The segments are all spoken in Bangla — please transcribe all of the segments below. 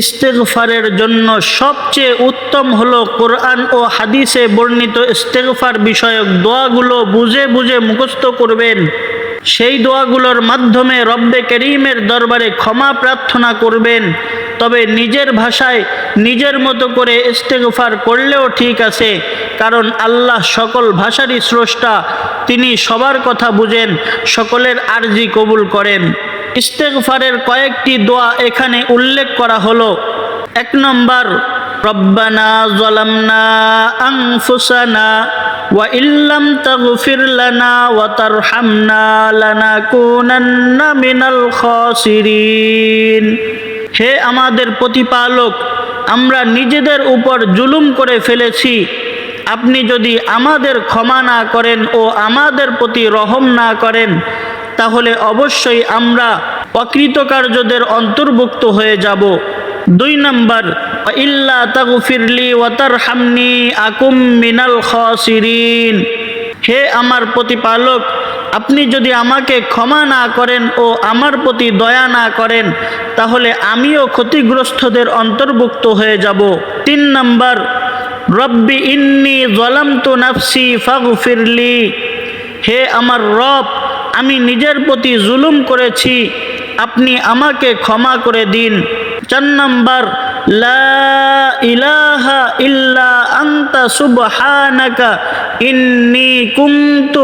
ইস্তেগফারের জন্য সবচেয়ে উত্তম হলো কোরআন ও হাদিসে বর্ণিত ইস্তেগফার বিষয়ক দোয়াগুলো বুঝে বুঝে মুখস্থ করবেন। সেই দোয়াগুলোর মাধ্যমে রব্বে করিমের দরবারে ক্ষমা প্রার্থনা করবেন। তবে নিজের ভাষায় নিজের মতো করে ইস্তেগফার করলেও ঠিক আছে, কারণ আল্লাহ সকল ভাষারই স্রষ্টা, তিনি সবার কথা বুঝেন, সকলের আরজি কবুল করেন। ইস্তেগফারের কয়েকটি দোয়া এখানে উল্লেখ করা হলো। এক নম্বর ইল্লাম লানা মিনাল হে আমাদের প্রতিপালক, আমরা নিজেদের উপর জুলুম করে ফেলেছি। আপনি যদি আমাদের ক্ষমা না করেন ও আমাদের প্রতি রহম না করেন তাহলে অবশ্যই আমরা অকৃতকার্যদের অন্তর্ভুক্ত হয়ে যাব। দুই নম্বর ইল্লা তাগফিরলি ওয়াতার হামনি আকুম মিনাল খসিরিন। হে আমার প্রতিপালক, আপনি যদি আমাকে ক্ষমা না করেন ও আমার প্রতি দয়া না করেন, তাহলে আমিও ক্ষতিগ্রস্তদের অন্তর্ভুক্ত হয়ে যাব। তিন নম্বর, রব্বি ইন্নি জলামতু নাফসি ফাগফিরলি। হে আমার রব আমি নিজের প্রতি জুলুম করেছি, আপনি আমাকে ক্ষমা করে দিন। চার নম্বর ইলাহা ইল্লা আন্তা সুবহানাকা, ইন্নি কুনতু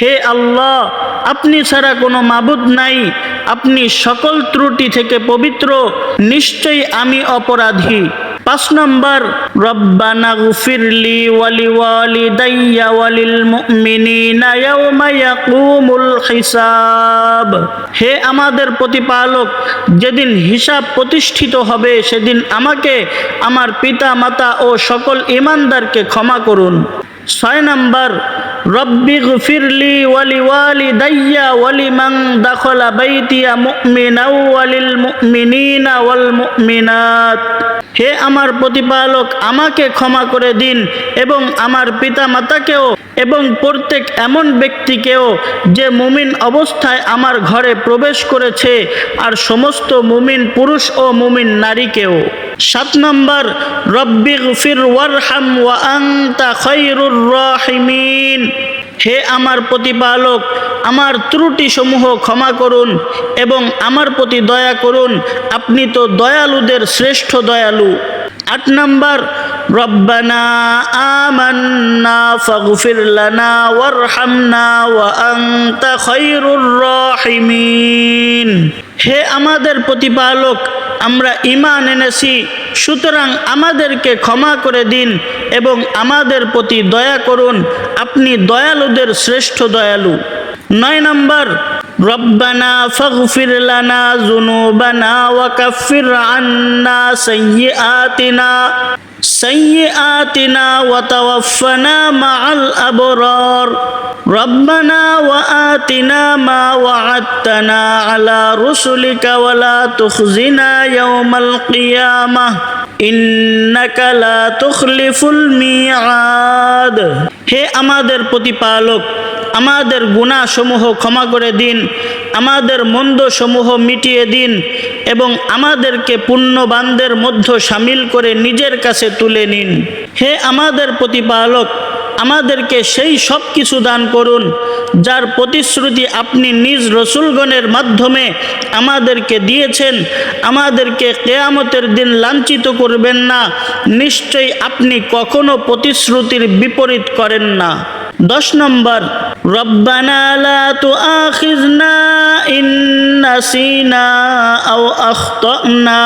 হে আল্লাহ, আপনি ছাড়া কোনো মাবুদ নাই, আপনি সকল ত্রুটি থেকে পবিত্র, নিশ্চয়ই আমি অপরাধী। পাঁচ নম্বর, রব্বানা গুফিরলি ওয়ালি ওয়ালি দাইয়া ওয়ালিল মুমিনিনা ইয়াউমা ইয়াকুমুল হিসাব। হে আমাদের প্রতিপালক, যেদিন হিসাব প্রতিষ্ঠিত হবে, সেদিন আমাকে, আমার পিতা মাতা ও সকল ইমানদারকে ক্ষমা করুন। ছয় নম্বর ওয়ালি ওয়ালি ওয়ালি মাং দাখলা বাইতিয়া ওয়াল হে আমার প্রতিপালক, আমাকে ক্ষমা করে দিন এবং আমার পিতা মাতাকেও এবং প্রত্যেক এমন ব্যক্তিকেও যে মুমিন অবস্থায় আমার ঘরে প্রবেশ করেছে আর সমস্ত মুমিন পুরুষ ও মুমিন নারীকেও। সাত নম্বর, রব্বি গফির ওয়ারহাম ওয়া আনতা খৈরুর রাহিমিন। হে আমার প্রতিপালক, আমার ত্রুটি সমূহ ক্ষমা করুন এবং আমার প্রতি দয়া করুন। আপনি তো দয়ালুদের শ্রেষ্ঠ দয়ালু। আট নম্বর, রব্বানা আমান্না ফাগফির লানা ওয়ারহামনা ওয়া আনতা খৈরুর রাহিমিন। হে আমাদের প্রতিপালক, আমরা ইমান এনেছি সুতরাং আমাদেরকে ক্ষমা করে দিন এবং আমাদের প্রতি দয়া করুন। আপনি দয়ালুদের শ্রেষ্ঠ দয়ালু। নয় নম্বর, রব্বানা লানা জুনুবানা ওয়া কাফির আন্না সাইয়্যাতিনা। سيئاتنا وتوفنا مع الأبرار ربنا وآتنا ما وعدتنا على رسلك ولا تخزنا يوم القيامة إنك لا تخلف الميعاد হে আমাদের প্রতিপালক আমাদের গুণাসমূহ ক্ষমা করে দিন, আমাদের মন্দসমূহ মিটিয়ে দিন এবং আমাদেরকে পুণ্যবানদের মধ্যে সামিল করে নিজের কাছে তুলে নিন। হে আমাদের প্রতিপালক, আমাদেরকে সেই সব কিছু দান করুন, যার প্রতিশ্রুতি আপনি নিজ রসুলগণের মাধ্যমে আমাদেরকে দিয়েছেন। আমাদেরকে কেয়ামতের দিন লাঞ্ছিত করবেন না, নিশ্চয়ই আপনি কখনো প্রতিশ্রুতির বিপরীত করেন না। দশ নম্বর, রব্বানা লা ইন নাসিনা আও আখতানা।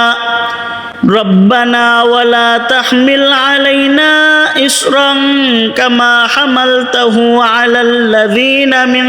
রব্বানা ওয়ালা তাহমিল আলাইনা ইসরান কামা হামালতাহু আলাল লাযীনা মিন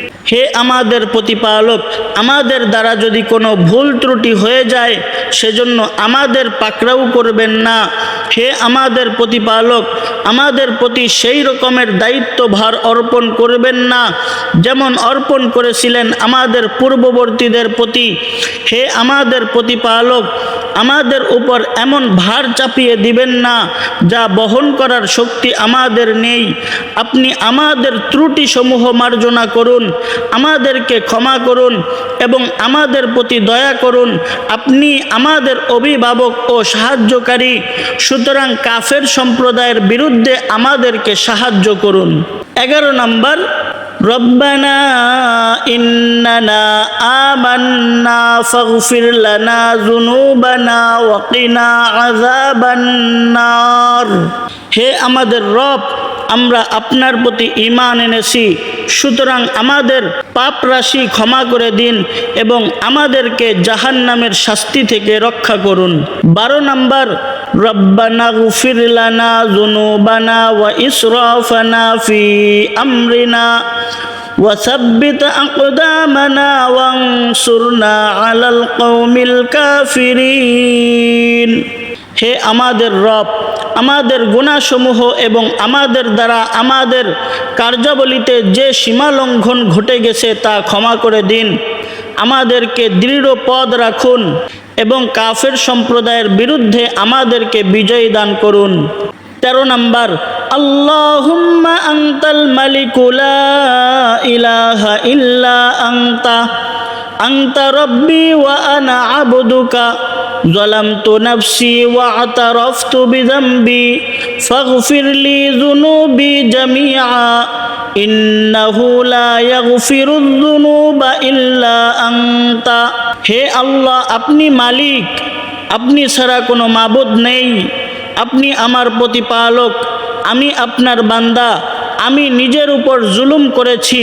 হে আমাদের প্রতিপালক। আমাদের দ্বারা যদি কোনো ভুল ত্রুটি হয়ে যায়, সেজন্য আমাদের পাকড়াও করবেন না। হে আমাদের প্রতিপালক, আমাদের প্রতি সেই রকমের দায়িত্বভার অর্পণ করবেন না। যেমন অর্পণ করেছিলেন আমাদের পূর্ববর্তীদের প্রতি। হে আমাদের প্রতিপালক আমাদের উপর এমন ভার চাপিয়ে দিবেন না, যা বহন করার শক্তি আমাদের নেই। আপনি আমাদের ত্রুটিসমূহ মার্জনা করুন, আমাদেরকে ক্ষমা করুন এবং আমাদের প্রতি দয়া করুন। আপনি আমাদের অভিভাবক ও সাহায্যকারী, সুতরাং কাফের সম্প্রদায়ের বিরুদ্ধে আমাদেরকে সাহায্য করুন। এগারো নম্বর ربنا إننا آمنا فاغفر لنا ذنوبنا وقنا عذاب النار হে আমাদের রব আমরা আপনার প্রতি ইমান এনেছি সুতরাং আমাদের পাপ রাশি ক্ষমা করে দিন এবং আমাদেরকে জাহান নামের শাস্তি থেকে রক্ষা করুন বারো নম্বর রব্বানা গুফির লানা জুনুবানা ওয়া ইসরাফানা ফি আমরিনা وثبت أقدامنا وانصرنا على القوم الكافرين হে আমাদের রব আমাদের গুণাসমূহ এবং আমাদের দ্বারা আমাদের কার্যাবলীতে যে সীমা লঙ্ঘন ঘটে গেছে তা ক্ষমা করে দিন। আমাদেরকে দৃঢ় পদ রাখুন এবং কাফের সম্প্রদায়ের বিরুদ্ধে আমাদেরকে বিজয় দান করুন। তেরো নম্বর, আল্লাহুম্মা আংতাল মালিকুলা ইলাহা ইল্লা আংতা আংতা রব্বি ওয়া আনা আবদুকা। ظلمت نفسي واعترفت بذنبي فاغفر لي ذنوبي جميعا إنه لا يغفر الذنوب إلا أنت হে আল্লাহ আপনি মালিক আপনি ছাড়া কোনো মাবুদ নেই আপনি আমার প্রতিপালক আমি আপনার বান্দা আমি নিজের উপর জুলুম করেছি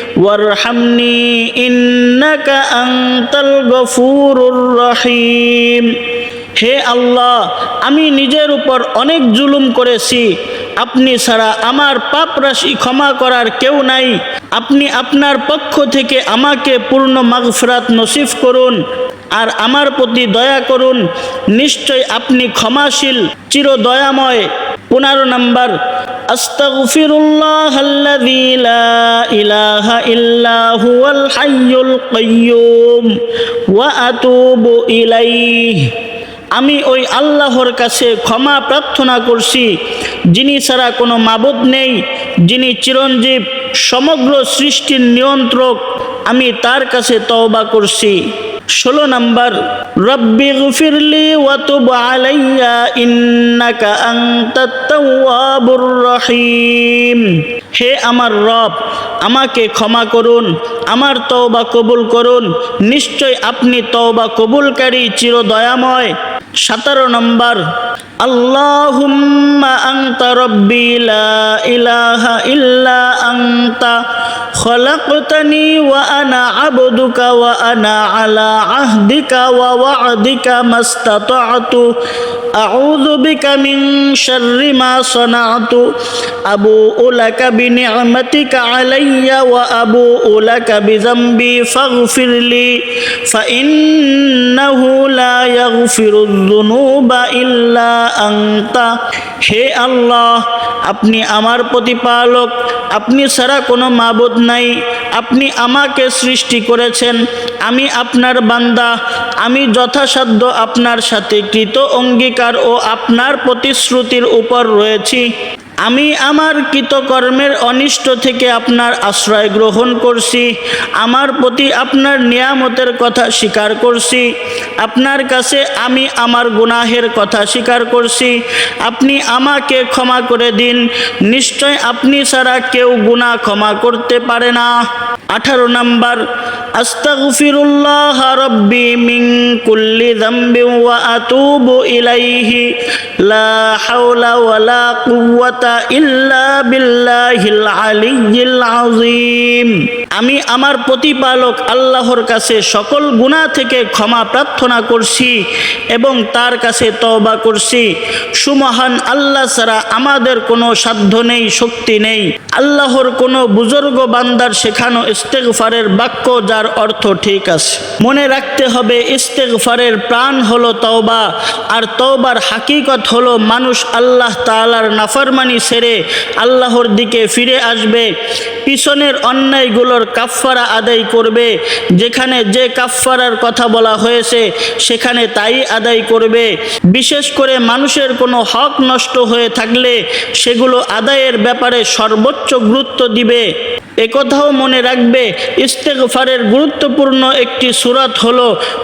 রহিম। হে আল্লাহ, আমি নিজের উপর অনেক জুলুম করেছি। আপনি ছাড়া আমার পাপ রাশি ক্ষমা করার কেউ নাই। আপনি আপনার পক্ষ থেকে আমাকে পূর্ণ মাগফরাত নসিফ করুন আর আমার প্রতি দয়া করুন। নিশ্চয় আপনি ক্ষমাশীল চির দয়াময় পনেরো নম্বর আস্তাগফিরুল্লাহ আল্লাযী লা ইলাহা ইল্লা হুয়াল হাইয়ুল কাইয়্যুম ওয়া আতুবু ইলাইহি। আমি ওই আল্লাহর কাছে ক্ষমা প্রার্থনা করছি, যিনি ছাড়া কোনো মাবুদ নেই, যিনি চিরঞ্জীব, সমগ্র সৃষ্টির নিয়ন্ত্রক, আমি তার কাছে তওবা করছি। ষোলো নম্বর, রব্বি গফিরলি ওয়াতুব আলাইয়া ইন্নাকা আনতাত তাওয়াবুর রহিম। হে আমার রব, আমাকে ক্ষমা করুন, আমার তওবা কবুল করুন, নিশ্চয় আপনি তওবা কবুলকারী চির দয়াময় সতেরো নম্বর, আল্লাহুম্মা আংতা রব্বি লা ইলাহা ইল্লা আংতা خلقتني وأنا عبدك وأنا على عهدك ووعدك ما استطعت أعوذ بك من شر ما صنعت أبوء لك بنعمتك علي وأبوء لك بذنبي فاغفر لي فإنه لا يغفر الذنوب إلا أنت হে আল্লাহ আপনি আমার প্রতিপালক আপনি ছাড়া কোনো মাবুদ নাই। আপনি আমাকে সৃষ্টি করেছেন। আমি আপনার বান্দা। আমি যথাসাধ্য আপনার সাথে কৃত অঙ্গীকার ও আপনার প্রতিশ্রুতির উপর রয়েছি। আমি আমার কৃতকর্মের অনিষ্ট থেকে আপনার আশ্রয় গ্রহণ করছি, আমার প্রতি আপনার নিয়ামতের কথা স্বীকার করছি, আপনার কাছে আমি আমার গুনাহের কথা স্বীকার করছি, আপনি আমাকে ক্ষমা করে দিন, নিশ্চয় আপনি ছাড়া কেউ গুনাহ ক্ষমা করতে পারে না। আঠারো নাম্বার, আস্তাগফিরুল্লাহ রব্বি মিন কুল্লি যামবি ওয়া আতুবু ইলাইহি, লা হাওলা ওয়ালা কুওয়াতা আমি আমার প্রতিপালক আল্লাহর কাছে সকল গুনাহ থেকে ক্ষমা প্রার্থনা করছি এবং তার কাছে তওবা করছি। সুমহান আল্লাহ ছাড়া আমাদের কোনো সাধ্য নেই, শক্তি নেই। আল্লাহর কোনো বুজুর্গ বান্দার শেখানো ইস্তেগফারের বাক্য যার অর্থ ঠিক আছে। মনে রাখতে হবে, ইস্তেগফারের প্রাণ হলো তওবা, আর তওবার হাকিকত হলো মানুষ আল্লাহ তাআলার নাফরমানি ছেড়ে আল্লাহর দিকে ফিরে আসবে। পিছনের অন্যায়গুলোর কাফফারা আদায় করবে। যেখানে যে কাফফারার কথা বলা হয়েছে, সেখানে তাই আদায় করবে। বিশেষ করে মানুষের কোনো হক নষ্ট হয়ে থাকলে সেগুলো আদায়ের ব্যাপারে সর্বোচ্চ গুরুত্ব দিবে। একথাও মনে রাখবে, ইস্তেগফারের গুরুত্বপূর্ণ একটি সুরাত হল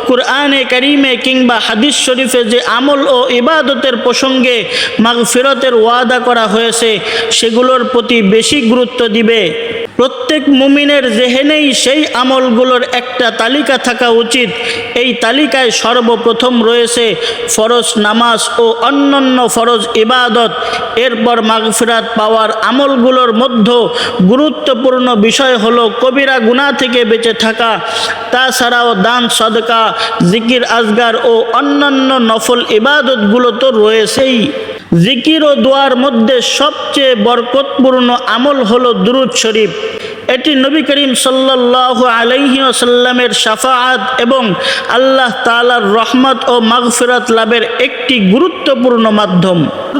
কুরআনে কারিমে কিংবা হাদিস শরীফে যে আমল ও ইবাদতের প্রসঙ্গে মাগফিরতের ওয়াদা করা হয়েছে, সেগুলোর প্রতি বেশি গুরুত্ব দিবে। প্রত্যেক মুমিনের জেহেনেই সেই আমলগুলোর একটা তালিকা থাকা উচিত। এই তালিকায় সর্বপ্রথম রয়েছে ফরজ নামাজ ও অন্যান্য ফরজ ইবাদত। এরপর মাগফিরাত পাওয়ার আমলগুলোর মধ্যে গুরুত্বপূর্ণ বিষয় হলো কবিরা গুনাহ থেকে বেঁচে থাকা। তাছাড়াও দান, সদকা, জিকির, আজগার ও অন্যান্য নফল ইবাদতগুলো তো রয়েছেই। জিকির ও দোয়ার মধ্যে সবচেয়ে বরকতপূর্ণ আমল হলো দুরুদ শরীফ। এটি নবী করিম সাল্লাহ আলাইহি আসাল্লামের এবং আল্লাহ তালার রহমত ও মাগফিরাত লাভের একটি গুরুত্বপূর্ণ মাধ্যম।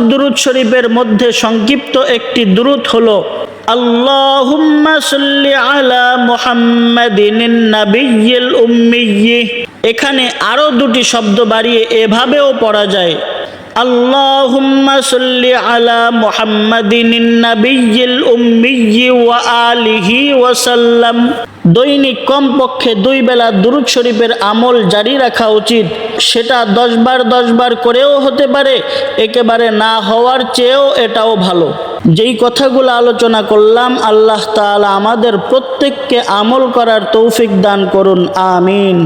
দুরুদ শরীফের মধ্যে সংক্ষিপ্ত একটি দুরুদ হলো আলা এখানে আরও দুটি শব্দ বাড়িয়ে এভাবেও পড়া যায় সাল্লি আলা মুহাম্মাদিন নাবিয়্যিল উম্মিয়্যি ওয়া আলিহি ওয়া দৈনিক কমপক্ষে দুই বেলা দুরুদ শরীফের আমল জারি রাখা উচিত। সেটা দশ বার দশ বার করেও হতে পারে, একেবারে না হওয়ার চেয়েও এটাও ভালো। যেই কথাগুলো আলোচনা করলাম, আল্লাহ তাআলা আমাদের প্রত্যেককে আমল করার তৌফিক দান করুন, আমিন।